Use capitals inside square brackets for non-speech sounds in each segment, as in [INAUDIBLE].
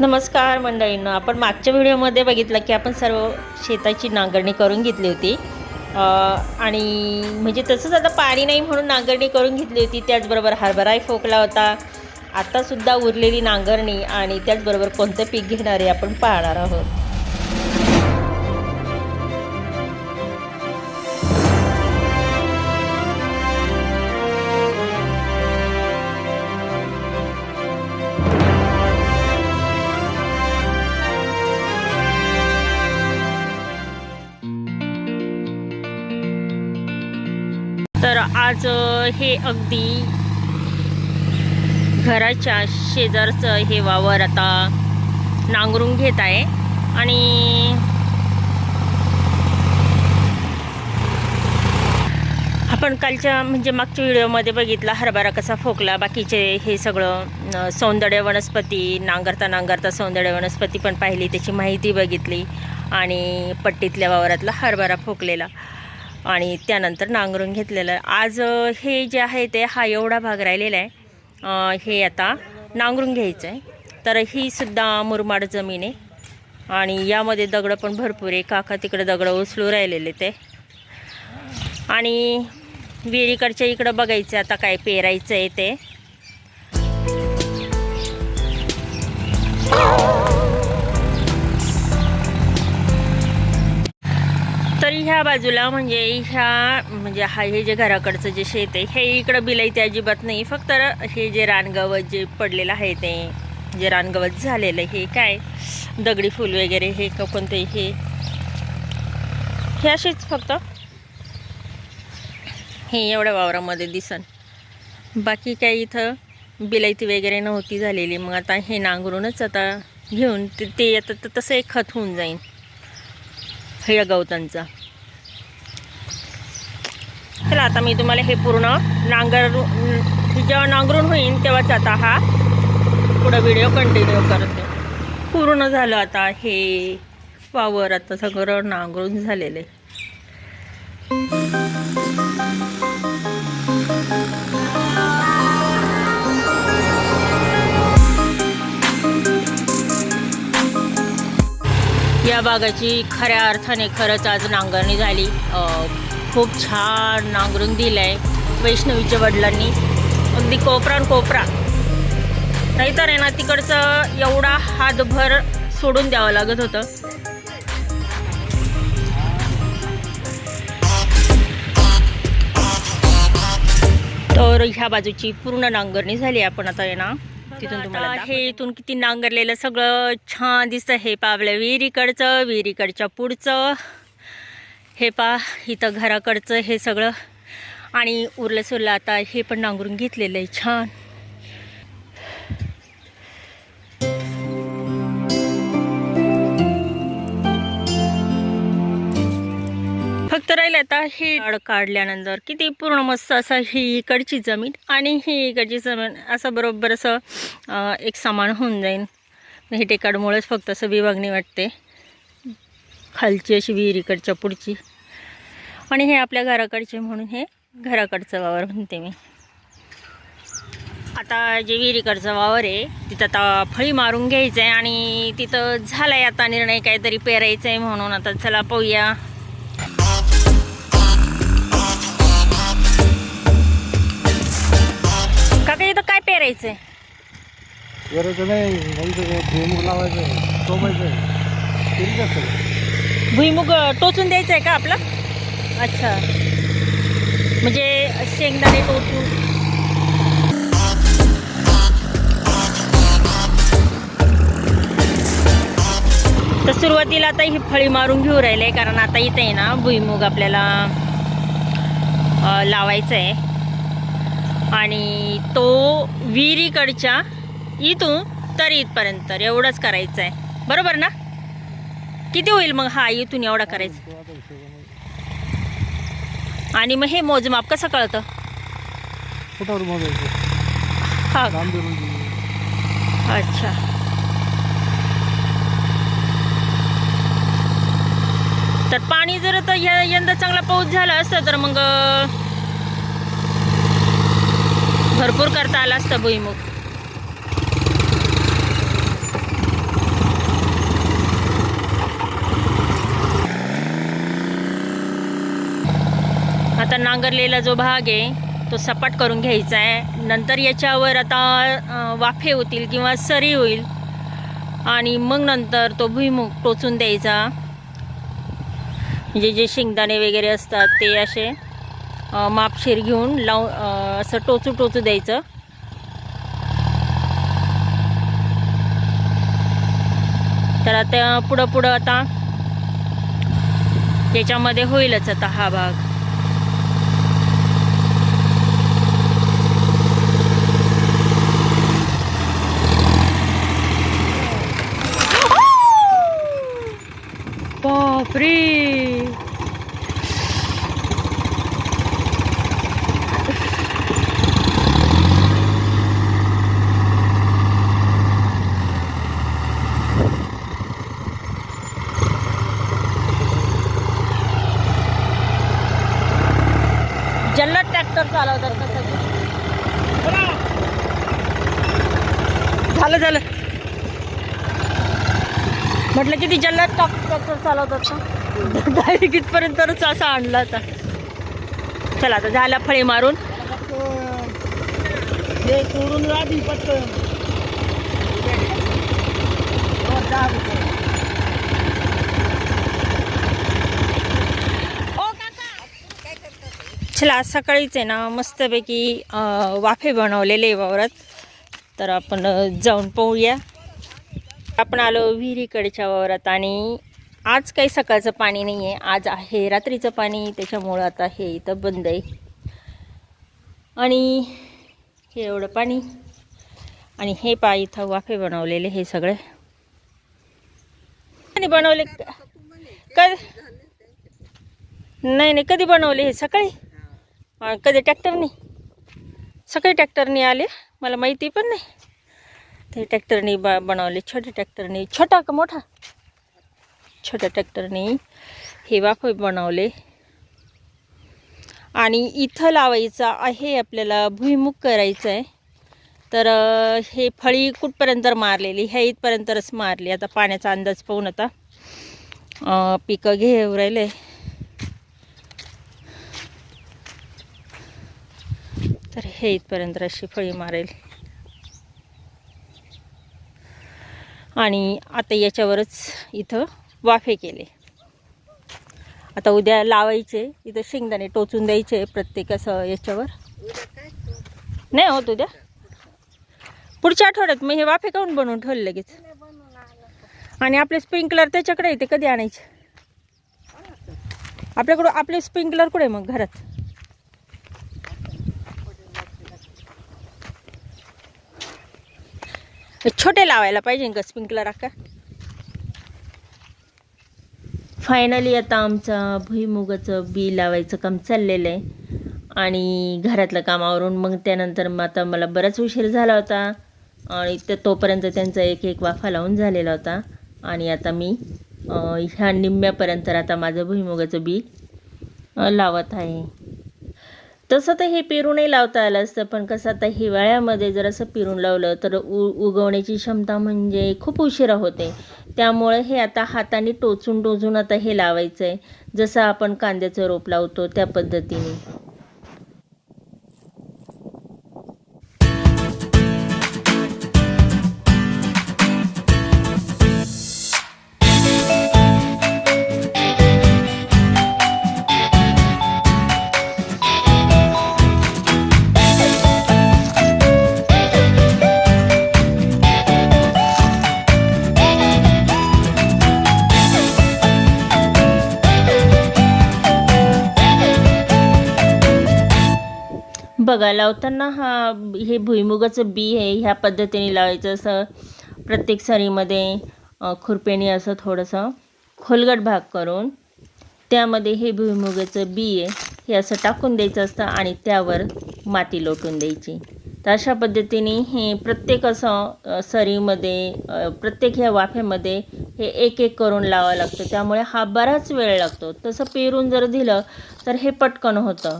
नमस्कार मंडळींना आपण मागच्या व्हिडिओमध्ये बघितलं की आपण सर्व शेताची नांगरणी करून घेतली होती. आणि म्हणजे तसंच आता पाणी नाही म्हणून नांगरणी करून घेतली होती. त्याचबरोबर हरभराही फोकला होता. आतासुद्धा उरलेली नांगरणी आणि त्याचबरोबर कोणतं पीक घेणारे आपण पाहणार आहोत. तर आज हे अगदी घराच्या शेजारचं हे वावर आता नांगरून घेत आहे. आणि आपण कालच्या म्हणजे मागच्या व्हिडिओमध्ये बघितला हरभरा कसा फोकला बाकीचे हे सगळं सौंदर्य वनस्पती नांगरता नांगरता सौंदर्य वनस्पती पण पाहिली त्याची माहिती बघितली. आणि पट्टीतल्या वावरातला हरभरा फोकलेला. आणि त्यानंतर नांगरून घेतलेलं. आहे आज हे जे आहे ते हा एवढा भाग राहिलेला आहे. हे आता नांगरून घ्यायचं आहे. तर ही सुद्धा मुरमाड जमीन आहे. आणि यामध्ये दगडं पण भरपूर आहे. काका तिकडे दगडं उचलू राहिलेले ते. आणि विहिरीकडच्या इकडं बघायचं आता काय पेरायचं आहे ते. तर ह्या बाजूला म्हणजे ह्या म्हणजे हा हे जे घराकडचं जे शेत आहे हे इकडं बिलाईती अजिबात नाही. फक्त हे जे रानगवत जे पडलेलं आहे ते जे रानगवत झालेलं हे काय? दगडी फूल वगैरे हे कोणते हे? हे असेच फक्त. हे एवढ्या वावरामध्ये दिसन. बाकी काय इथं बिलाईती वगैरे नव्हती झालेली. मग आता हे नांगरूनच आता घेऊन ते ते आता तसं एक खत होऊन जाईन. हे गवतांचा चला आता मी तुम्हाला हे पूर्ण नांगर जेव्हा नांगरून होईन तेव्हाच आता हा पुढं व्हिडिओ कंटिन्यू करते. पूर्ण झालं आता हे वावर आता सगळं नांगरून झालेलं आहे. या बागाची खऱ्या अर्थाने खरंच आज नांगरणी झाली. खूप छान नांगरून दिलं आहे वैष्णवीच्या वडिलांनी. अगदी कोपरा कोपरा. नाहीतर आहे ना तिकडचं एवढा हातभर सोडून द्यावं लागत होतं. तर ह्या बाजूची पूर्ण नांगरणी झाली. आपण आता आहे ना तिथून तुम्हाला हे इथून किती नांगरलेलं सगळं छान दिसतं. हे पा आपल्या विहिरीकडचं विहिरीकडच्या पुढचं. हे पा इथं घराकडचं हे सगळं. आणि उरलं सुरलं आता हे पण नांगरून घेतलेलं आहे. छान. राहील आता हे झाड काढल्यानंतर किती पूर्ण मस्त असं ही इकडची जमीन आणि ही इकडची जमीन असं बरोबर असं एक समान होऊन जाईल हे टेकाडमुळेच फक्त असं विभागणी वाटते. खालची अशी विहीर इकडच्या पुढची. आणि हे आपल्या घराकडचे म्हणून हे घराकडचं वावर म्हणते मी. आता जे विहिरीकडचं वावर आहे तिथं आता फळी मारून घ्यायचं आहे आणि तिथं झालं आहे आता निर्णय काहीतरी पेरायचं आहे म्हणून. आता चला पाहूया. पेरायचंय. करायचं नाही. भुईमुग लावायचं भुईमुग टोचून द्यायचं आहे का आपलं? अच्छा. म्हणजे शेंगदाणे टोचून. तर सुरुवातीला आता ही फळी मारून घेऊ राहिले कारण आता इथे आहे ना भुईमुग आपल्याला लावायचा आहे आणि तो विहिरीकडच्या इथून तर इथपर्यंत एवढंच करायचं आहे बरोबर ना? किती होईल मग हा इथून एवढा करायचा? आणि मग हे मोजमाप कसं कळतं? हा. अच्छा. तर पाणी जर तर यंदा चांगला पाऊस झाला असता तर मग भरपूर करता आला असतं भुईमुग. आता नांगरलेला जो भाग आहे तो सपाट करून घ्यायचा आहे. नंतर याच्यावर आता वाफे होतील किंवा सरी होईल. आणि मग नंतर तो भुईमुग टोचून द्यायचा. म्हणजे जे शेंगदाणे वगैरे असतात ते असे मापशीर घेऊन लावून असं टोचू टोचू द्यायचं. तर आता पुढं पुढं आता त्याच्यामध्ये होईलच आता हा भाग. बापरे जल्लाद ट्रॅक्टर चालवतात कसं झालं झालं म्हटलं म्हणजे किती जल्लाद ट्रॅक्टर चालवतात का? डायरेक्ट इथपर्यंतच असा आणला आता. चला आता झाला फळे मारून. सोडून आधी पटकन चला सकाळीच आहे ना मस्तपैकी वाफे बनवलेले वावरात. तर आपण जाऊन पाहूया. आपण आलो विहिरीकडच्या वावरात आणि आज काही सकाळचं पाणी नाही आहे आज आहे रात्रीचं पाणी त्याच्यामुळं आता हे इथं बंद आहे. आणि हे एवढं पाणी आणि हे पा इथं वाफे बनवलेले हे सगळे. आणि बनवले? कधी? नाही नाही कधी बनवले हे? सकाळी? कधी ट्रॅक्टरनी? सकाळी ट्रॅक्टरनी आले? मला माहिती पण नाही. ते ट्रॅक्टरने ब बनवले छोट्या ट्रॅक्टरने छोटा का मोठा छोट्या ट्रॅक्टरने हे वाफ बनवले आणि इथं लावायचं आहे आपल्याला भुईमुग करायचं आहे. तर हे फळी कुठपर्यंत मारलेली ह्या इथपर्यंतच मारली. आता पाण्याचा अंदाज पाहून आता पिकं घेऊ राहिले. तर हे इथपर्यंत अशी फळी मारेल. आणि आता याच्यावरच इथं वाफे केले. आता उद्या लावायचे इथं शेंगदाणे टोचून द्यायचे प्रत्येक असं याच्यावर. नाही होत उद्या? पुढच्या आठवड्यात मग हे वाफे काऊन बनवून ठेवले लगेच? आणि आपले स्प्रिंकलर त्याच्याकडे येते ते कधी आणायचे? आपल्याकडं आपले स्प्रिंकलर कुठे मग घरात? छोटे लावायला पाहिजे का स्प्रिंकलर का फायनली आता आमचा भुईमुगाचं बी लावायचं काम चाललेलं आहे. आणि घरातलं कामावरून मग त्यानंतर मग आता मला बराच उशीर झाला होता. आणि ते तोपर्यंत त्यांचा एक एक वाफा लावून झालेला होता. आणि आता मी ह्या निम्म्यापर्यंत आता माझं भुईमुगाचं बी लावत आहे. तसं तर हे पेरूनही लावता आलं असतं पण कसं आता हिवाळ्यामध्ये जर असं पेरून लावलं तर उ उगवण्याची क्षमता म्हणजे खूप उशिरा होते. त्यामुळे हे आता हाताने टोचून टोचून आता हे लावायचं आहे जसं आपण कांद्याचं रोप लावतो त्या पद्धतीने. बघा लावताना हा हे भुईमुगाचं बी आहे ह्या पद्धतीने लावायचं असं. प्रत्येक सरीमध्ये अ, असं थोडंसं खोलगट भाग करून त्यामध्ये हे भुईमुगाचं बी आहे हे असं टाकून द्यायचं असतं आणि त्यावर माती लोटून द्यायची. तर अशा पद्धतीने हे प्रत्येक असं सरीमध्ये प्रत्येक ह्या वाफेमध्ये हे एक एक करून लावावं लागतं. त्यामुळे हा बराच वेळ लागतो. तसं पेरून जर दिलं तर हे पटकन होतं.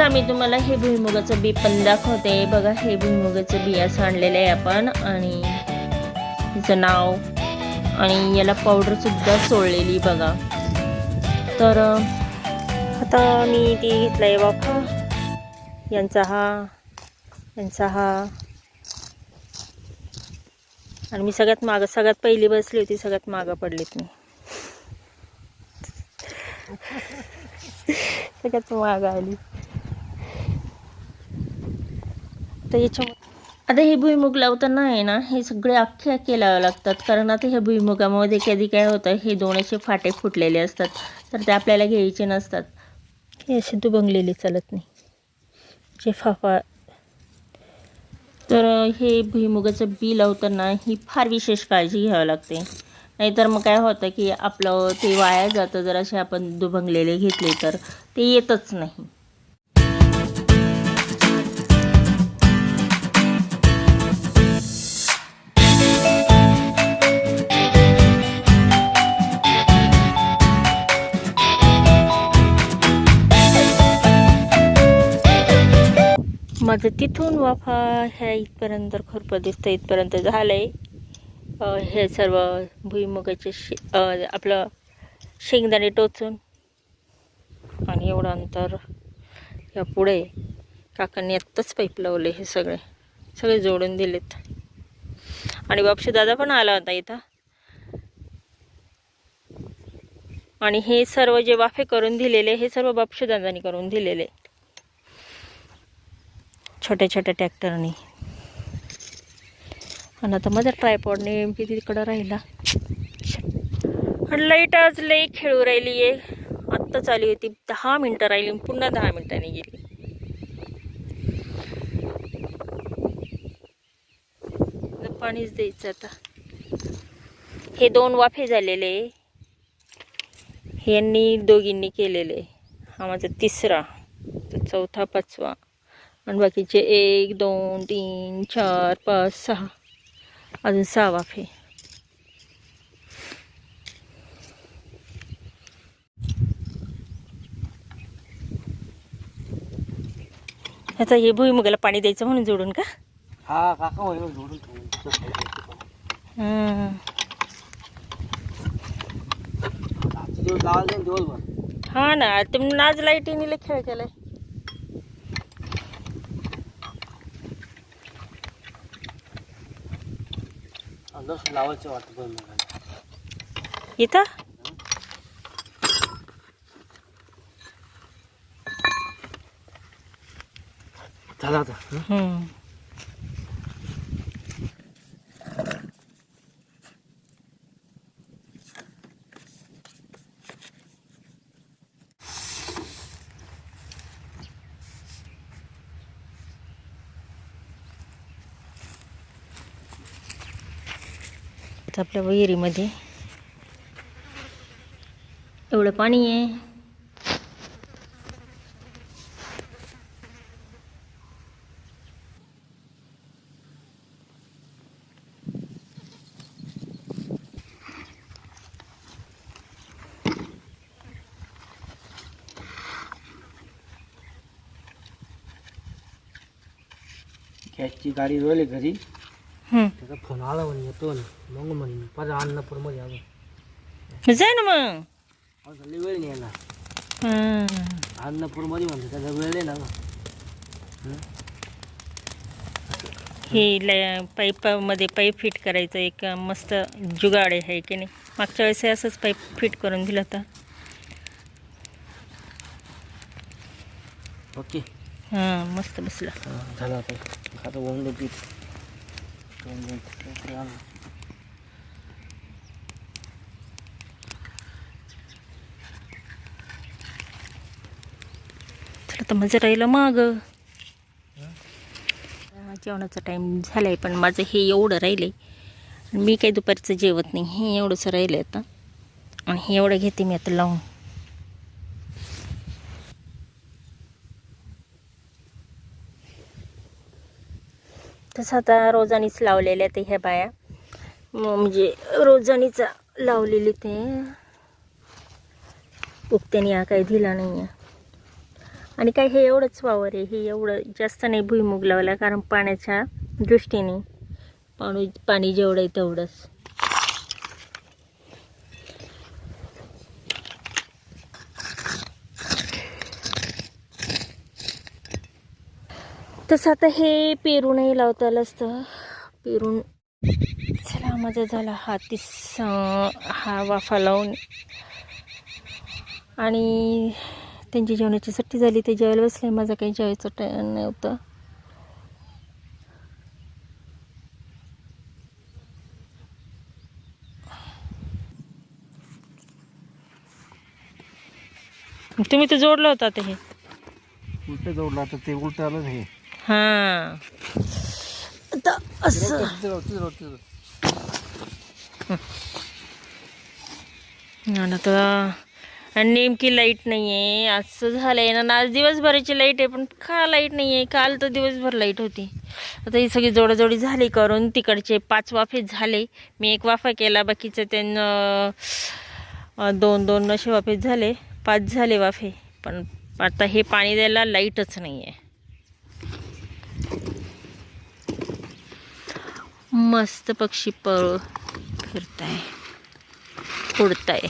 तर आम्ही तुम्हाला हे भुईमुगाचं बी पण दाखवते. बघा हे भुईमुगाचं बी असं आणलेलं आहे आपण. आणि तिचं नाव. आणि याला पावडर सुद्धा सोडलेली बघा. तर आता मी ती घेतला आहे वाफा यांचा हा यांचा हा. आणि मी सगळ्यात मागं सगळ्यात पहिली बसली होती सगळ्यात मागं पडलीत मी. [LAUGHS] सगळ्यात मागं आली. तर याच्या आता हे भुईमुग लावताना आहे ना हे सगळे अख्खे अख्खे लावावे लागतात. कारण आता ह्या भुईमुगामध्ये कधी काय होतं हे दोन असे फाटे फुटलेले असतात. तर ते आपल्याला घ्यायचे नसतात. हे असे दुबंगलेले चालत नाही. जे फाफा तर हे भुईमुगाचं बी लावताना ही फार विशेष काळजी घ्यावी लागते. नाहीतर मग काय होतं की आपलं ते वाया जातं. जर असे आपण दुभंगलेले घेतले तर ते येतच नाही. माझं तिथून वाफा ह्या इथपर्यंत खुरपं दिसतं इथपर्यंत झालं आहे हे सर्व भुईमुगाचे शे आपलं शेंगदाणे टोचून. आणि एवढं अंतर या पुढे काकांनी आत्ताच पाईप लावले हे सगळे. सगळे जोडून दिलेत. आणि बापशी दादा पण आला होता इथं. आणि हे सर्व जे वाफे करून दिलेले हे सर्व बापशी दादानी करून दिलेले. छोट्या छोट्या ट्रॅक्टरनी. आणि आता माझा ट्रायपॉड नेमकी तिकडं राहिला. आणि लाइट आज लई खेळू राहिली आहे. आत्ताच आली होती दहा मिनटं राहिली पुन्हा दहा मिनटांनी गेली. पाणीच द्यायचं आता. हे दोन वाफे झालेले यांनी दोघींनी केलेले हा माझा तिसरा तर चौथा पाचवा. आणि बाकीचे एक दोन तीन चार पाच सहा. अजून सहा वाफे. आता हे भुईमुगाला पाणी द्यायचं म्हणून जोडून का? हा काका जोडून हा ना तुम्ही आज लाईटीने खेळ केलाय. अंदाज लावायचं वाटतं पण मला. इथं झालं आता? हम्म. आता आपल्या विहिरीमध्ये एवढं पाणी आहे गॅसची गाडी रोवली घरी. त्याचा फोन आला म्हणे येतो म्हणे. मग म्हणे पाच अन्नपूरमध्ये आलो जाय ना मग झाली वेळ नाही येणार हम्म. अन्नपूरमध्ये म्हणते त्याचा वेळ नाही ना गं. हे ल पाईपामध्ये पाईप फिट करायचं एक मस्त जुगाड आहे की नाही मागच्या वेळेस हे असंच पाईप फिट करून दिलं होतं ओके हां मस्त बसलं हा, झालं आता आता ओंड पीठ दोन दोन ते आणलं. चला तर माझं राहिलं माग. जेवणाचा टाईम झाला आहे पण माझं हे एवढं राहिलं आहे मी काही दुपारचं जेवत नाही हे एवढंच राहिलं आहे आता. आणि हे एवढं घेते मी आता लावून. तसं आता रोजानीच लावलेल्या ते ह्या बाया. म्हणजे रोजानीच लावलेली ते. उक्त्याने हा काही दिला नाही आहे आणि काय हे एवढंच वावर आहे हे एवढं जास्त नाही भुईमुग लावला कारण पाण्याच्या दृष्टीने पाणी पाणी जेवढं आहे तेवढंच. तसं आता हे पेरूनही लावता आलं असतं. पेरून चला माझा झाला हा तीस हा वाफा लावून. आणि त्यांची जेवणाची सुट्टी झाली ते जेवायला बसले. माझं काही जेवायचं टाइम नव्हतं. तुम्ही तर जोडलं होतं आता हे. उलट जोडलं आता ते उलट आलं हे. हां. आता असं. आता नेमकी लाइट नाही आहे असं झालं आहे ना आज दिवसभराची लाइट आहे पण का लाइट नाही आहे काल तर दिवसभर लाइट होती. आता ही सगळी जोडाजोडी झाली करून तिकडचे पाच वाफे झाले. मी एक वाफा केला बाकीचं त्यांना दोन दोन असे वाफे झाले. पाच झाले वाफे. पण आता हे पाणी द्यायला लाईटच नाही आहे मस्त पक्षी पळ फिरताय. उडताय.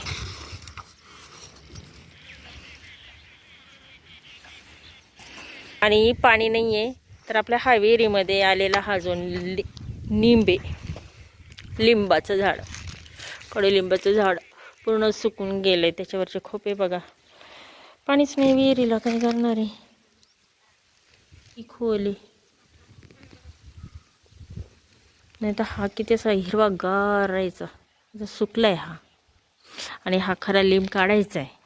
आणि पाणी नाही आहे तर आपल्या हावेरीमध्ये आलेला हा जो लि निंबे लिंबाचं झाड. कडुलिंबाचं झाड पूर्ण सुकून गेलं आहे त्याच्यावरचे खोपे बघा. पाणीच नाही विहिरीला काय करणार आहे? ही खोली. नाही तर हा किती असा हिरवा गारायचा सुकला आहे हा. आणि हा खरा लिंब काढायचा आहे